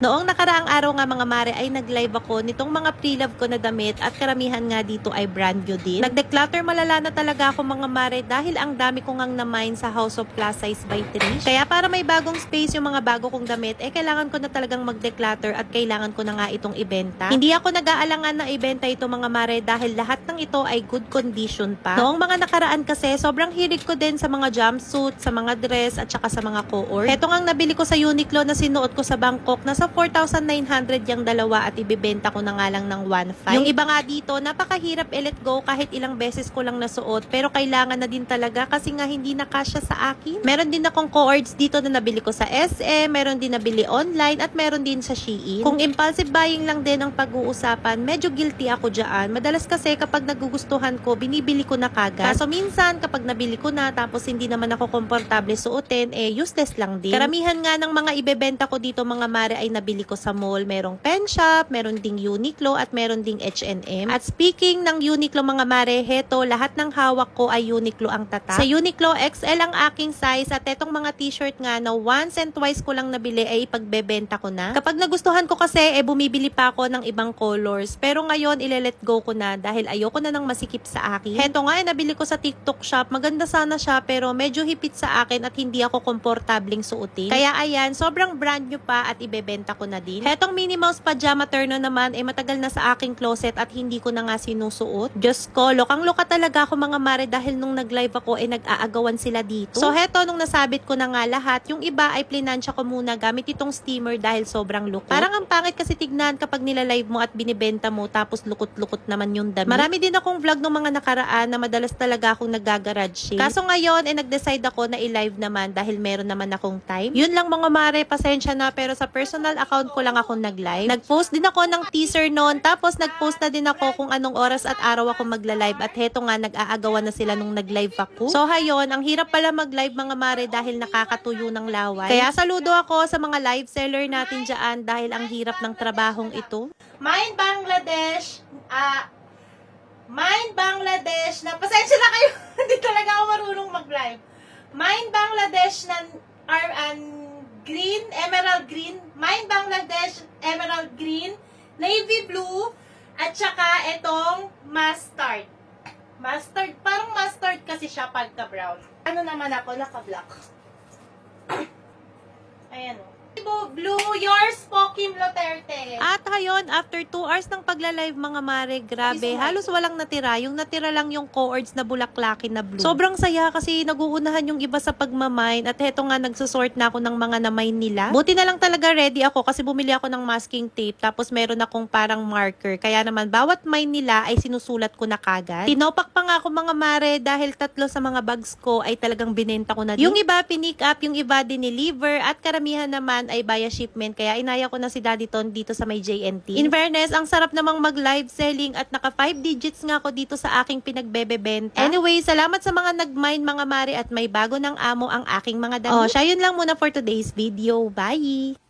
Noong nakaraang araw nga mga mare ay nag-live ako nitong mga pre-love ko na damit at karamihan nga dito ay brand new din. Nag-declutter malala na talaga ako mga mare dahil ang dami ko ngang na-mine sa House of Plus Size by Trish. Kaya para may bagong space yung mga bago kong damit, eh kailangan ko na talagang mag-declutter at kailangan ko na nga itong ibenta. Hindi ako nag-aalangan na ibenta ito mga mare dahil lahat ng ito ay good condition pa. Noong mga nakaraan kasi, sobrang hilig ko din sa mga jumpsuit, sa mga dress at saka sa mga co-ord. Ito ngang nabili ko sa Uniqlo na sinuot ko sa Bangkok na sa 4,900 yung dalawa at ibibenta ko na nga lang ng 1,500. Yung iba nga dito, napakahirap i-let go kahit ilang beses ko lang nasuot pero kailangan na din talaga kasi nga hindi na kasya sa akin. Meron din akong co-ords dito na nabili ko sa SM, meron din nabili online at meron din sa Shein. Kung impulsive buying lang din ang pag-uusapan, medyo guilty ako dyan. Madalas kasi kapag nagugustuhan ko, binibili ko na kagad. Kaso minsan kapag nabili ko na tapos hindi naman ako komportable suotin, eh useless lang din. Karamihan nga ng mga ibebenta ko dito mga mare ay nabili ko sa mall. Merong pen shop, meron ding Uniqlo at meron ding H&M. At speaking ng Uniqlo mga mare, heto lahat ng hawak ko ay Uniqlo ang tatak. Sa Uniqlo XL ang aking size at etong mga t-shirt nga na once and twice ko lang nabili ay ipagbebenta ko na. Kapag nagustuhan ko kasi eh bumibili pa ako ng ibang colors. Pero ngayon ile-let go ko na dahil ayoko na ng masikip sa akin. Heto nga eh nabili ko sa TikTok shop. Maganda sana siya pero medyo hipit sa akin at hindi ako komportabling suotin. Kaya ayan, sobrang brand new pa at ibebenta ko na din. Hetong Minnie Mouse Pajama Turno naman eh matagal na sa aking closet at hindi ko na nga sinusuot. Diyos ko, lokang loka talaga ako mga mare dahil nung nag-live ako eh nag-aagawan sila dito. So heto nung nasabit ko na nga lahat, yung iba ay plinansya ko muna gamit itong steamer dahil sobrang lukot. Parang ang pangit kasi tignan kapag nila-live mo at binibenta mo tapos lukot-lukot naman yung damit. Marami din akong vlog ng mga nakaraan na madalas talaga akong nagagarage sale. Kaso ngayon eh nag-decide ako na i-live naman dahil meron naman akong time. Yun lang mga mare, pasensya na pero sa personal account ko lang ako nag-live. Nag-post din ako ng teaser noon tapos nag-post na din ako kung anong oras at araw ako magla-live at heto nga nag-aagawan na sila nung nag-live ako. So hayon, ang hirap pala mag-live mga mare dahil nakakatuyo ng laway. Kaya saludo ako sa mga live seller natin dyan dahil ang hirap ng trabahong ito. Mine Bangladesh, ah, Mine Bangladesh na, pasensya na kayo, hindi talaga ako marunong mag-live. Mine Bangladesh na, are, an green, emerald green, Mine Bangladesh, emerald green, navy blue, at saka itong mustard. Mustard, parang mustard kasi siya pagka-brown. Ano naman ako, naka-black. Ayan o. Blue, yours po, Kim Loterte. At hayon, after 2 hours ng pagla-live mga mare, grabe, halos walang natira. Yung natira lang yung co-ords na bulaklakin na blue. Sobrang saya kasi naguunahan yung iba sa pagmamine at heto nga nagsusort na ako ng mga na-mine nila. Buti na lang talaga ready ako kasi bumili ako ng masking tape tapos meron akong parang marker. Kaya naman bawat mine nila ay sinusulat ko na kagad. Tinopak pa nga ako mga mare dahil tatlo sa mga bags ko ay talagang binenta ko na din. Yung iba pinick up, yung iba dineliver at karamihan naman ay via shipment. Kaya inaya ko na si Daddy Ton dito sa may JNT. In fairness, ang sarap namang mag-live selling at naka 5 digits nga ako dito sa aking pinagbebebenta. Anyway, salamat sa mga nag-mine mga mare at may bago ng amo ang aking mga damit. Oh, siya yun lang muna for today's video. Bye!